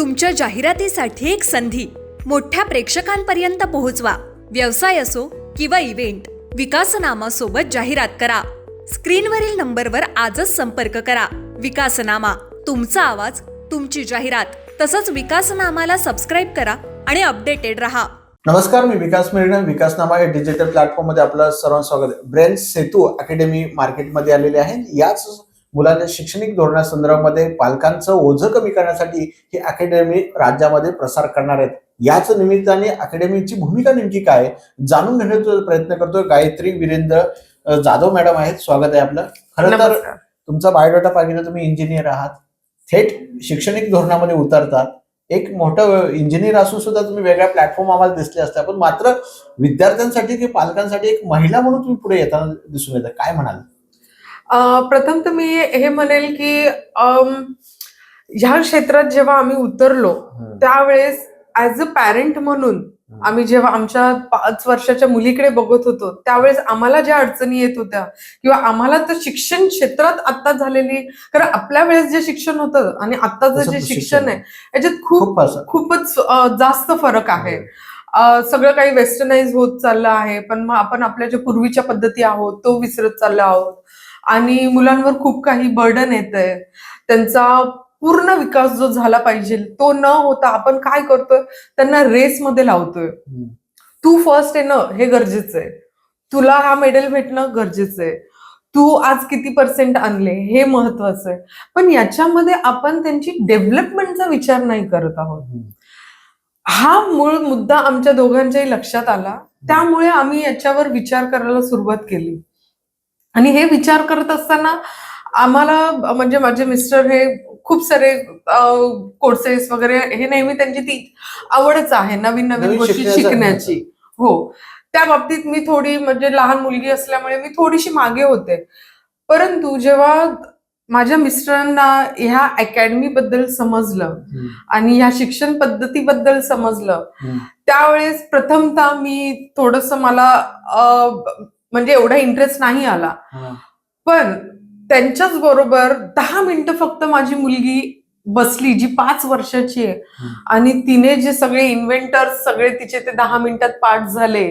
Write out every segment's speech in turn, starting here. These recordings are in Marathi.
तुमच्या जाहिरातीसाठी एक संधी. मोठ्या प्रेक्षकांपर्यंत पोहोचवा. व्यवसाय असो किंवा इव्हेंट विकासनामा सोबत जाहिरात करा. स्क्रीनवरील नंबरवर आजच संपर्क करा. विकासनामा तुमचा आवाज तुमची जाहिरात तसंच विकासनामाला सबस्क्राईब करा आणि अपडेटेड रहा. नमस्कार मी विकास मिळणे विकासनामा या डिजिटल प्लॅटफॉर्ममध्ये आपलं सर्वांचं स्वागत ब्रेन सेतू अकॅडमी मार्केटमध्ये आलेले आहे. याच मुलांच्या शैक्षणिक धोरणासंदर्भामध्ये पालकांचं ओझं कमी करण्यासाठी ही अकॅडमी राज्यामध्ये प्रसार करणार आहेत. याच निमित्ताने अकॅडमीची भूमिका नेमकी काय जाणून घेण्याचा प्रयत्न करतोय गायत्री वीरेंद्र जाधव मॅडम आहेत. स्वागत आहे आपलं. खरं तर तुमचा बायोडाटा पाहिजे तुम्ही इंजिनियर आहात. थेट शैक्षणिक धोरणामध्ये उतरतात. एक मोठं इंजिनियर असून सुद्धा तुम्ही वेगळ्या प्लॅटफॉर्म आम्हाला दिसले असता. पण मात्र विद्यार्थ्यांसाठी किंवा पालकांसाठी एक महिला म्हणून तुम्ही पुढे येताना दिसून येतात काय म्हणाल? प्रथम तर मी हे म्हणेल की ह्या क्षेत्रात जेव्हा आम्ही उतरलो त्यावेळेस ऍज अ पॅरेंट म्हणून आम्ही जेव्हा आमच्या पाच वर्षाच्या मुलीकडे बघत होतो त्यावेळेस आम्हाला ज्या अडचणी येत होत्या किंवा आम्हाला तर शिक्षण क्षेत्रात आता झालेली कारण आपल्या वेळेस जे शिक्षण होतं आणि आताचं जे शिक्षण आहे याच्यात खूप खूपच जास्त फरक आहे. अं, सगळं काही वेस्टर्नाइज होत चाललं आहे पण मग आपण आपल्या ज्या पूर्वीच्या पद्धती आहोत तो विसरत चाललो आहोत. आणि मुलांवर खूप काही बर्डन येत आहे त्यांचा पूर्ण विकास जो झाला पाहिजे तो न होता आपण काय करतोय? त्यांना रेसमध्ये लावतोय. तू फर्स्ट येणं हे गरजेचं आहे. तुला हा मेडल भेटणं गरजेचं आहे. तू आज किती पर्सेंट आणले हे महत्वाचं आहे. पण याच्यामध्ये आपण त्यांची डेव्हलपमेंटचा विचार नाही करत आहोत. हा मूळ मुद्दा आमच्या दोघांच्याही लक्षात आला. त्यामुळे आम्ही याच्यावर विचार करायला सुरुवात केली. आणि हे विचार करत असताना आम्हाला म्हणजे माझे मिस्टर हे खूप सारे कोर्सेस वगैरे हे नेहमी त्यांची ती आवडच आहे नवीन नवीन गोष्टी शिकण्याचा हो त्या बाबतीत मी थोडी म्हणजे लहान मुलगी असल्यामुळे मी थोडीशी मागे होते परंतु जेव्हा माझ्या मिस्टरांना ह्या अकॅडमी बद्दल समजलं. आणि ह्या शिक्षण पद्धतीबद्दल समजलं. त्यावेळेस प्रथमतः मी थोडस मला म्हणजे एवढा इंटरेस्ट नाही आला. पण त्यांच्याच बरोबर दहा मिनिटं फक्त माझी मुलगी बसली जी पाच वर्षाची आहे. आणि तिने जे सगळे इन्व्हेंटर्स सगळे तिचे ते दहा मिनिटात पाठ झाले.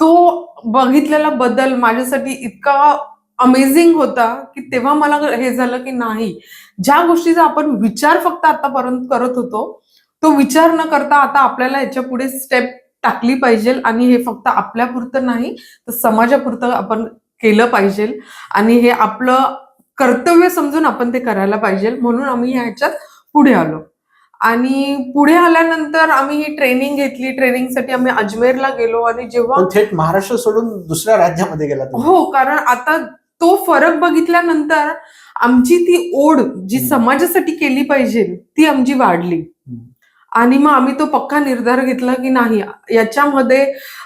तो बघितलेला बदल माझ्यासाठी इतका अमेझिंग होता की तेव्हा मला हे झालं की नाही ज्या गोष्टीचा आपण विचार फक्त आतापर्यंत करत होतो तो विचार न करता आता आपल्याला याच्यापुढे स्टेप टाकली पाहिजे आणि हे फक्त आपल्यापुरतं नाही तर समाजापुरतं आपण केलं पाहिजे आणि हे आपलं कर्तव्य समजून आपण ते करायला पाहिजे म्हणून आम्ही ह्याच्यात पुढे आलो आणि पुढे आल्यानंतर आम्ही ही ट्रेनिंग घेतली ट्रेनिंगसाठी आम्ही अजमेरला गेलो आणि जेव्हा थेट महाराष्ट्र सोडून दुसऱ्या राज्यामध्ये गेला. हो कारण आता तो फरक बघितल्यानंतर आमची ती ओढ जी. समाजासाठी केली पाहिजे ती आमची वाढली. आणि मग आम्ही तो पक्का निर्धार घेतला की नाही. याच्यामध्ये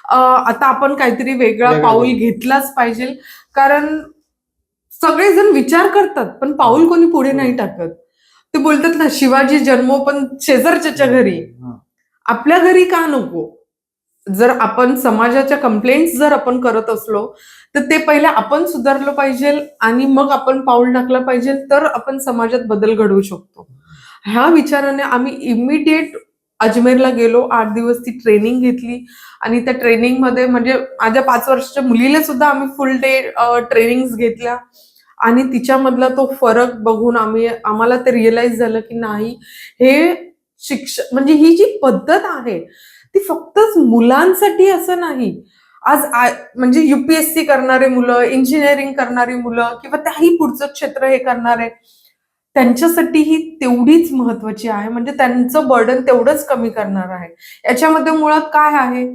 आता आपण काहीतरी वेगळा पाऊल. घेतलाच पाहिजे. कारण सगळेजण विचार करतात पण पाऊल कोणी पुढे नाही टाकत. ते बोलतात ना शिवाजी जन्मो पण शेजारच्या घरी. आपल्या घरी का नको? जर आपण समाजाच्या कंप्लेंट्स जर आपण करत असलो तर ते पहिले आपण सुधारलं पाहिजे आणि मग आपण पाऊल टाकलं पाहिजे तर आपण समाजात बदल घडवू शकतो. ह्या विचाराने आम्ही इमिडिएट अजमेरला गेलो आठ दिवस ती ट्रेनिंग घेतली आणि त्या ट्रेनिंगमध्ये म्हणजे माझ्या पाच वर्षाच्या मुलीला सुद्धा आम्ही फुल डे ट्रेनिंग घेतल्या. आणि तिच्यामधला तो फरक बघून आम्ही आम्हाला ते रिअलाइज झालं की नाही हे शिक्षण म्हणजे ही जी पद्धत आहे ती फक्तच मुलांसाठी असं नाही. आज आ- म्हणजे युपीएससी करणारे मुलं इंजिनिअरिंग करणारी मुलं किंवा त्याही पुढचं क्षेत्र हे करणारे त्यांच्यासाठी ही तेवढीच महत्वाची आहे. म्हणजे त्यांचं बर्डन तेवढंच कमी करणार आहे. याच्यामध्ये मुळात काय आहे?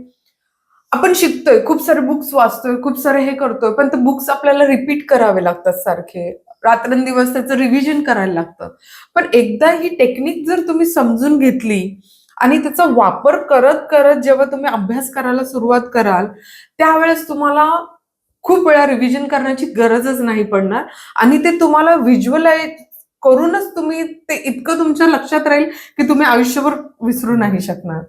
आपण शिकतोय. खूप सारे बुक्स वाचतोय. खूप सारे हे करतोय. पण ते बुक्स आपल्याला रिपीट करावे लागतात सारखे. रात्रंदिवस त्याचं रिव्हिजन करायला लागतं. पण एकदा ही टेक्निक जर तुम्ही समजून घेतली आणि त्याचा वापर करत करत जेव्हा तुम्ही अभ्यास करायला सुरुवात कराल त्यावेळेस तुम्हाला खूप वेळा रिव्हिजन करण्याची गरजच नाही पडणार आणि ते तुम्हाला व्हिज्युअलाइज करूनच तुम्ही ते इतकं तुमच्या लक्षात राहील की तुम्ही आयुष्यभर विसरू नाही शकणार.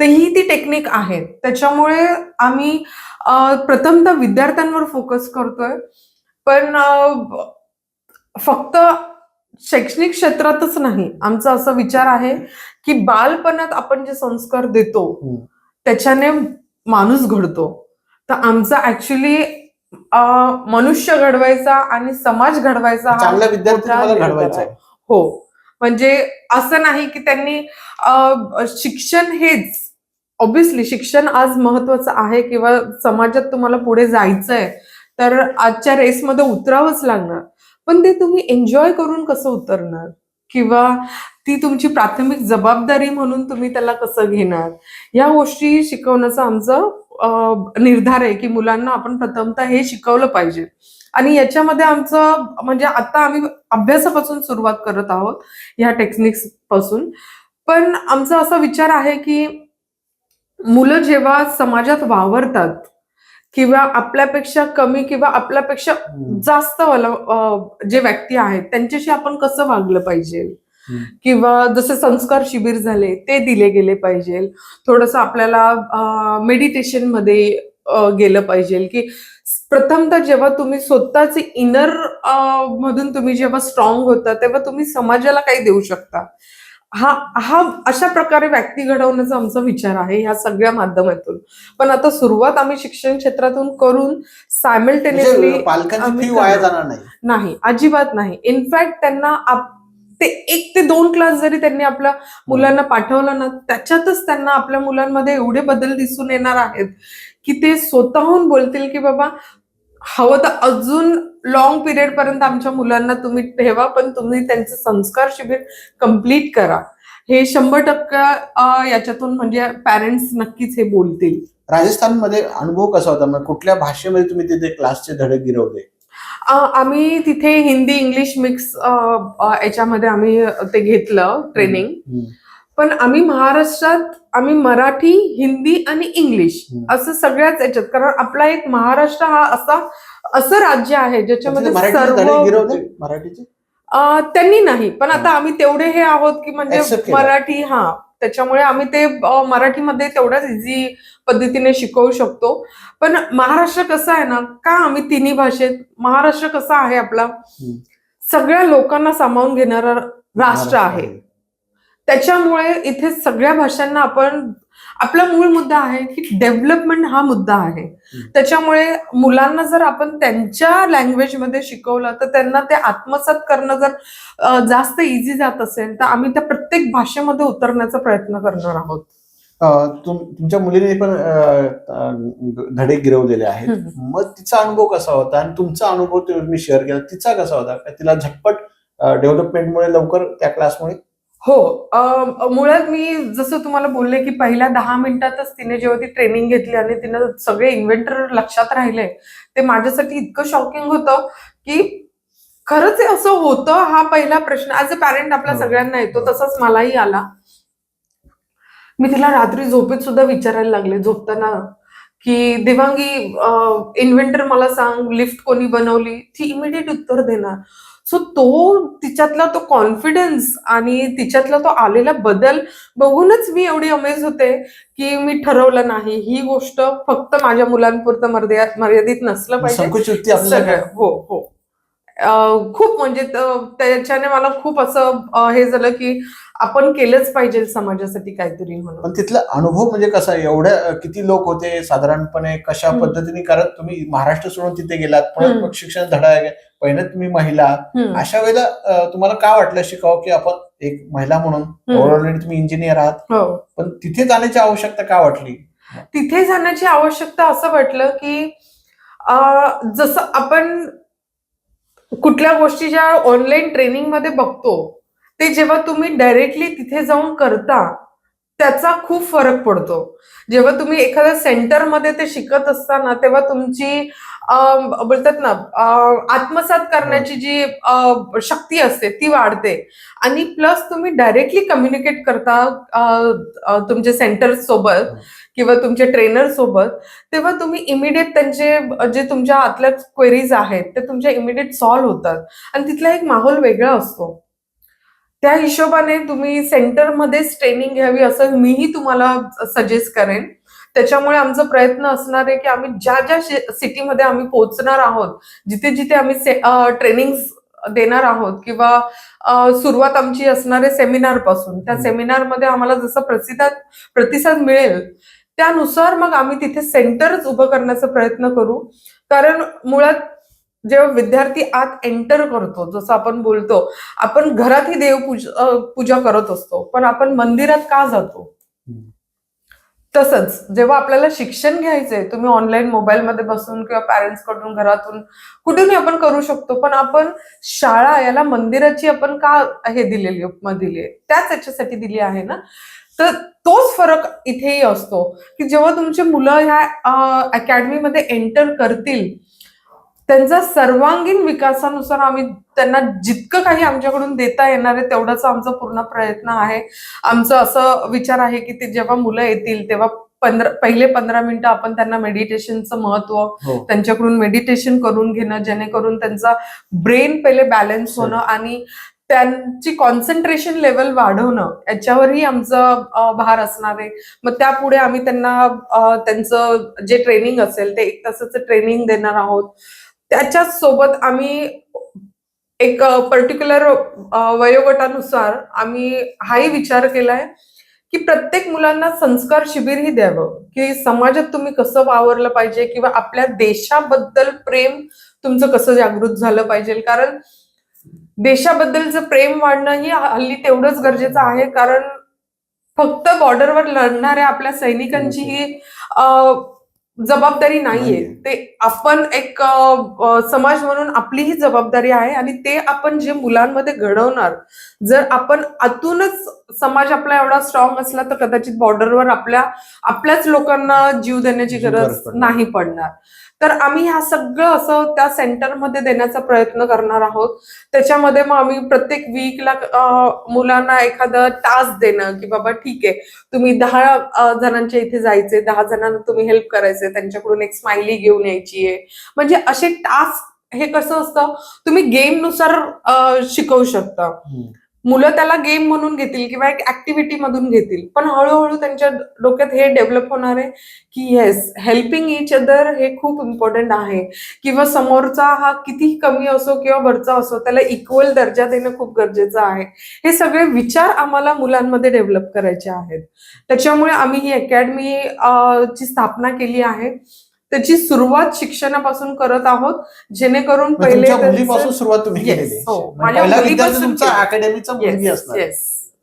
तर ही ती टेक्निक आहे. त्याच्यामुळे आम्ही प्रथमतः विद्यार्थ्यांवर फोकस करतोय. पण फक्त शैक्षणिक क्षेत्रातच नाही. आमचा असा विचार आहे की बालपणात आपण जे संस्कार देतो. त्याच्याने माणूस घडतो. तर आमचा ऍक्च्युली मनुष्य घडवायचा आणि समाज घडवायचा हा चांगला विद्यार्थी घडवायचा. हो. म्हणजे असं नाही की त्यांनी शिक्षण हेच. ऑब्विसली शिक्षण आज महत्वाचं आहे किंवा समाजात तुम्हाला पुढे जायचंय तर आजच्या रेसमध्ये उतरावंच लागणार. पण ते तुम्ही एन्जॉय करून कसं उतरणार? किंवा ती तुमची प्राथमिक जबाबदारी म्हणून तुम्ही त्याला कसं घेणार? या गोष्टी शिकवण्याचा आमचं निर्धार आहे की मुलांना आपण प्रथमतः हे शिकवलं पाहिजे आणि याच्यामध्ये आमचं म्हणजे आता आम्ही अभ्यासापासून सुरुवात करत आहोत ह्या टेक्निक्सपासून पण आमचा असा विचार आहे की मुलं जेव्हा समाजात वावरतात किंवा आपल्यापेक्षा कमी किंवा आपल्यापेक्षा. जास्त जे व्यक्ती आहेत त्यांच्याशी आपण कसं वागलं पाहिजे. किंवा जसे संस्कार शिबिर झाले ते दिले गेले पाहिजे. थोडस आपल्याला मेडिटेशनमध्ये गेलं पाहिजे की प्रथमतः जेव्हा तुम्ही स्वतःचे इनर मधून तुम्ही जेव्हा स्ट्रॉंग होता तेव्हा तुम्ही समाजाला काही देऊ शकता. हा हा अशा प्रकारे व्यक्ती घडवण्याचा आमचा विचार आहे ह्या सगळ्या माध्यमातून. पण आता सुरुवात आम्ही शिक्षण क्षेत्रातून करून सायमल्टेनियसली म्हणजे पालकांची आम्ही फी वाया करणार. जाणार नाही. अजिबात नाही. इनफॅक्ट त्यांना ते एक ते दोन क्लास जरी त्यांनी आपल्या मुलांना पाठवलं ना त्याच्यातच त्यांना आपल्या मुलांमध्ये एवढे बदल दिसून येणार आहेत की ते स्वतःहून बोलतील की बाबा हवं तर अजून लॉंग पिरियड पर्यंत आमच्या मुलांना तुम्ही ठेवा पण तुम्ही त्यांचं संस्कार शिबिर कंप्लीट करा. हे शंभर टक्के याच्यातून म्हणजे पॅरेंट्स नक्कीच हे बोलतील. राजस्थानमध्ये अनुभव कसा होता? मग कुठल्या भाषेमध्ये तुम्ही तिथे क्लासचे धडे गिरवले? आम्ही तिथे हिंदी इंग्लिश मिक्स याच्यामध्ये आम्ही ते घेतलं ट्रेनिंग. पण आम्ही महाराष्ट्रात आम्ही मराठी हिंदी आणि इंग्लिश. असं सगळ्याच याच्यात. कारण आपला एक महाराष्ट्र हा असा असं राज्य आहे ज्याच्यामध्ये सर्व मराठीचे? त्यांनी नाही. पण आता आम्ही तेवढे हे आहोत की म्हणजे. मराठी हा. त्याच्यामुळे आम्ही ते मराठीमध्ये तेवढ्याच इझी पद्धतीने शिकवू शकतो. पण महाराष्ट्र कसं आहे ना का आम्ही तिन्ही भाषेत महाराष्ट्र कसा आहे आपला? सगळ्या लोकांना सामावून घेणारा राष्ट्र आहे. त्याच्यामुळे इथे सगळ्या भाषांना आपण आपला मूळ मुद्दा आहे की डेव्हलपमेंट हा मुद्दा आहे. त्याच्यामुळे मुलांना जर आपण त्यांच्या लँग्वेजमध्ये शिकवलं तर त्यांना ते आत्मसात करणं जर जास्त इझी जात असेल तर आम्ही त्या प्रत्येक भाषेमध्ये उतरण्याचा प्रयत्न करणार आहोत. तुमच्या मुलीने पण धडे गिरवलेले आहेत. मग तिचा अनुभव कसा होता? आणि तुमचा अनुभव तुम्ही शेअर केला तिचा कसा होता? तिला झटपट डेव्हलपमेंटमुळे लवकर त्या क्लासमुळे हो मुळात मी जसं तुम्हाला बोलले की पहिल्या दहा मिनिटातच तिने जेव्हा ती ट्रेनिंग घेतली आणि तिने सगळे इन्व्हेंटर लक्षात राहिले ते माझ्यासाठी इतकं शॉकिंग होतं की खरंच हे असं होतं हा पहिला प्रश्न. ऍज अ पॅरेंट आपल्या हो. सगळ्यांना येतो तसंच मलाही आला. मी तिला रात्री झोपेत सुद्धा विचारायला लागले झोपताना की देवांगी इन्व्हेंटर मला सांग लिफ्ट कोणी बनवली? ती इमिडिएट उत्तर देणार. सो तो तिच्यातला तो कॉन्फिडन्स आणि तिच्यातला तो आलेला बदल बघूनच मी एवढी अमेज होते की मी ठरवलं नाही. ही गोष्ट फक्त माझ्या मुलांपुरतं मर्या- मर्यादित नसलं पाहिजे. सगळं हो हो. खूप म्हणजे त्याच्याने मला खूप असं हे झालं की आपण केलंच पाहिजे समाजासाठी काहीतरी म्हणून पण तिथला अनुभव म्हणजे कसा? एवढ्या किती लोक होते साधारणपणे कशा. पद्धतीने करत तुम्ही महाराष्ट्र सोडून तिथे गेलात. मग शिक्षण धडा आहे पहिलं तुम्ही महिला. अशा वेळेला तुम्हाला काय वाटलं शिकावं की आपण एक महिला म्हणून. ऑलरेडी तुम्ही इंजिनियर आहात हो पण तिथे जाण्याची आवश्यकता का वाटली तिथे जाण्याची आवश्यकता असं वाटलं की जसं आपण कुठल्या गोष्टी ज्या ऑनलाईन ट्रेनिंगमध्ये बघतो ते जेव्हा तुम्ही डायरेक्टली तिथे जाऊन करता त्याचा खूप फरक पडतो. जेव्हा तुम्ही एखाद्या सेंटरमध्ये ते शिकत असताना तेव्हा तुमची बोलतात ना आत्मसात करण्याची जी शक्ती असते ती वाढते. आणि प्लस तुम्ही डायरेक्टली कम्युनिकेट करता तुमच्या सेंटर सोबत किंवा तुमच्या ट्रेनर सोबत तेव्हा तुम्ही इमिडिएट त्यांचे जे तुमच्या आतल्या क्वेरीज आहेत ते तुमच्या इमिडिएट सॉल्व्ह होतात. आणि तिथला एक माहोल वेगळा असतो. त्या हिशोबाने तुम्ही सेंटरमध्येच ट्रेनिंग घ्यावी असं मीही तुम्हाला सजेस्ट करेन. त्याच्यामुळे आमचा प्रयत्न असणार आहे की आम्ही ज्या ज्या सिटीमध्ये आम्ही पोहोचणार आहोत जिथे जिथे आम्ही ट्रेनिंग देणार आहोत किंवा सुरुवात आमची असणार आहे सेमिनारपासून. त्या. सेमिनारमध्ये आम्हाला जसं प्रतिसाद प्रतिसाद मिळेल त्यानुसार मग आम्ही तिथे सेंटरच उभं करण्याचा प्रयत्न करू. कारण मुळात जेव्हा विद्यार्थी आत एंटर करतो जसं आपण बोलतो आपण घरातही देवपूजा अ, पूजा करत असतो पण आपण मंदिरात का जातो. तसंच जेव्हा आपल्याला शिक्षण घ्यायचंय तुम्ही ऑनलाईन मोबाईलमध्ये बसून किंवा पॅरेंट्सकडून घरातून कुठूनही आपण करू शकतो पण आपण शाळा याला मंदिराची आपण का हे दिलेली उपमा दिली आहे? त्याच याच्यासाठी दिली आहे ना? तर तोच फरक इथेही असतो की जेव्हा तुमचे मुलं ह्या अकॅडमीमध्ये एंटर करतील त्यांचा सर्वांगीण विकासानुसार आम्ही त्यांना जितकं काही आमच्याकडून देता येणार आहे तेवढाच आमचा पूर्ण प्रयत्न आहे. आमचं असं विचार आहे की ते जेव्हा मुलं येतील तेव्हा पंधरा पहिले पंधरा मिनिटं आपण त्यांना मेडिटेशनचं महत्त्व हो. त्यांच्याकडून मेडिटेशन करून घेणं जेणेकरून त्यांचा ब्रेन पहिले बॅलन्स होणं आणि त्यांची कॉन्सन्ट्रेशन लेवल वाढवणं याच्यावरही आमचं भार असणार आहे. मग त्यापुढे आम्ही त्यांना त्यांचं जे ट्रेनिंग असेल ते एक तासाचं ट्रेनिंग देणार आहोत. त्याच्याच सोबत आम्ही एक पर्टिक्युलर वयोगटानुसार आम्ही हाही विचार केलाय की प्रत्येक मुलांना संस्कार शिबिरही द्यावं. की समाजात तुम्ही कसं वावरलं पाहिजे किंवा आपल्या देशाबद्दल प्रेम तुमचं कसं जागृत झालं पाहिजे. कारण देशाबद्दलचं प्रेम वाढणं ही हल्ली तेवढंच गरजेचं आहे. कारण फक्त बॉर्डरवर लढणाऱ्या आपल्या सैनिकांची ही अं, जबाबदारी नाहीये. ते आपण एक समाज म्हणून आपली ही जबाबदारी आहे आणि ते आपण जे मुलांमध्ये घडवणार जर आपण आतूनच समाज आपला एवढा स्ट्रॉंग असला तर कदाचित बॉर्डरवर आपल्या आपल्याच लोकांना जीव देण्याची गरज. नाही पडणार तर आम्ही ह्या सगळं असं त्या सेंटरमध्ये देण्याचा प्रयत्न करणार आहोत. त्याच्यामध्ये मग आम्ही प्रत्येक वीकला मुलांना एखादं टास्क देणं की बाबा ठीक आहे तुम्ही दहा जणांच्या इथे जायचे दहा जणांना तुम्ही हेल्प करायचे त्यांच्याकडून एक स्माइली घेऊन यायची आहे म्हणजे असे टास्क हे कसं असतं तुम्ही गेमनुसार शिकवू शकता. मुलं त्याला गेम म्हणून घेतील किंवा एक ऍक्टिव्हिटी मधून घेतील. पण हळूहळू त्यांच्या डोक्यात हे डेव्हलप होणार आहे की येस हेल्पिंग इच अदर हे खूप इम्पॉर्टंट आहे. किंवा समोरचा हा कितीही कमी असो किंवा वरचा असो त्याला इक्वल दर्जा देणं खूप गरजेचं आहे. हे सगळे विचार आम्हाला मुलांमध्ये डेव्हलप करायचे आहेत. त्याच्यामुळे आम्ही ही अकॅडमी ची स्थापना केली आहे. त्याची सुरुवात शिक्षणापासून करत आहोत जेणेकरून पहिले मुलीपासून सुरुवात तुम्ही केलेली. हो. म्हणजे. अकॅडमीचा मुलगी असणार.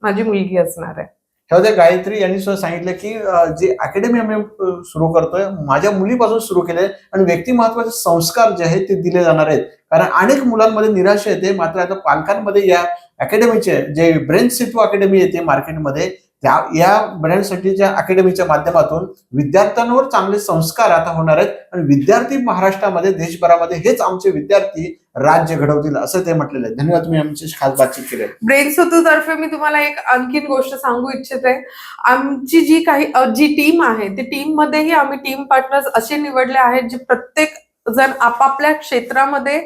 माझी मुलगी असणार आहे ह्यामध्ये गायत्री यांनी सुद्धा सांगितलं की जी अकॅडमी आम्ही सुरू करतोय माझ्या मुलीपासून सुरू केले आणि व्यक्ती महत्त्वाचे संस्कार जे आहेत ते दिले जाणार आहेत कारण अनेक मुलांमध्ये निराशा येते मात्र आता पालकांमध्ये या अकॅडमीचे जे ब्रेन सेतू अकॅडमी येते मार्केटमध्ये त्या या ब्रँडसाठीच्या अकॅडमीच्या माध्यमातून विद्यार्थ्यांवर चांगले संस्कार आता होणार आहेत आणि विद्यार्थी महाराष्ट्रामध्ये देशभरामध्ये हेच आमचे विद्यार्थी राज्य घडवतील असं ते म्हटलेलं आहे. धन्यवाद तुम्ही आमची खास बातचीत केली. ब्रेन सतू तर्फे मी तुम्हाला एक आणखीन गोष्ट सांगू इच्छिते. आमची जी काही जी टीम आहे ती टीम मध्येही आम्ही टीम पार्टनर्स असे निवडले आहेत जे प्रत्येक जण आपापल्या क्षेत्रामध्ये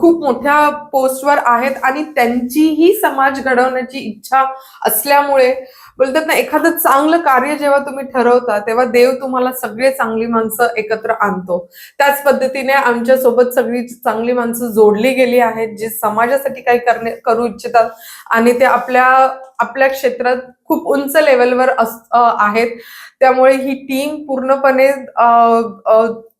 खूप मोठ्या पोस्टवर आहेत आणि त्यांचीही समाज घडवण्याची इच्छा असल्यामुळे बोलतात ना एखादं चांगलं कार्य जेव्हा तुम्ही ठरवता तेव्हा देव तुम्हाला सगळे चांगली माणसं एकत्र आणतो. त्याच पद्धतीने आमच्यासोबत सगळी चांगली माणसं जोडली गेली आहेत जे समाजासाठी काही करणे करू इच्छितात आणि ते आपल्या आपल्या क्षेत्रात खूप उंच लेवलवर अस- आहेत. त्यामुळे ही टीम पूर्णपणे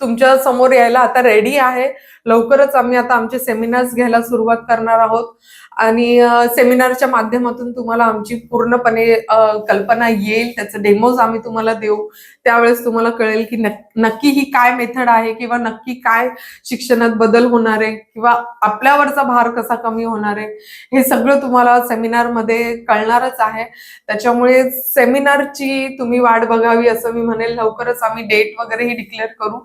तुमच्यासमोर यायला आता रेडी आहे. लवकरच आम्ही आता आमचे सेमिनार्स घ्यायला सुरुवात करणार आहोत. आणि सेमिनारच्या माध्यमातून तुम्हाला आमची पूर्णपणे कल्पना येईल. त्याचं डेमोज आम्ही तुम्हाला देऊ. त्यावेळेस तुम्हाला कळेल की नक्की ही काय मेथड आहे किंवा नक्की काय शिक्षणात बदल होणार आहे किंवा आपल्यावरचा भार कसा कमी होणार आहे हे सगळं तुम्हाला सेमिनारमध्ये कळणारच आहे. त्याच्यामुळे सेमिनारची तुम्ही वाट बघावी असं मी म्हणेल. लवकरच आम्ही डेट वगैरेही डिक्लेअर करू.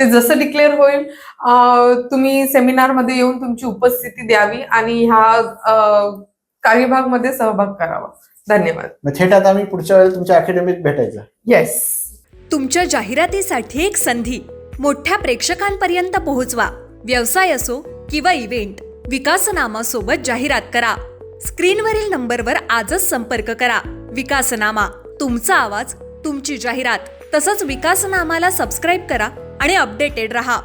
ते जसं डिक्लेअर होईल अं, तुम्ही सेमिनारमध्ये येऊन तुमची उपस्थिती द्यावी आणि ह्या कार्यभागमध्ये सहभाग करावा. धन्यवाद. थेट आता आम्ही पुढच्या वेळेला तुमच्या अकॅडमीत भेटायचं. येस तुमच्या जाहिरातीसाठी एक संधी. मोठ्या प्रेक्षकांपर्यंत पोहोचवा. व्यवसाय असो किंवा इव्हेंट विकासनामा सोबत जाहिरात करा. स्क्रीनवरील नंबरवर आजच संपर्क करा. विकासनामा तुमचा आवाज तुमची जाहिरात. तसंच विकासनामाला सबस्क्राईब करा. आणि अपडेटेड रहा.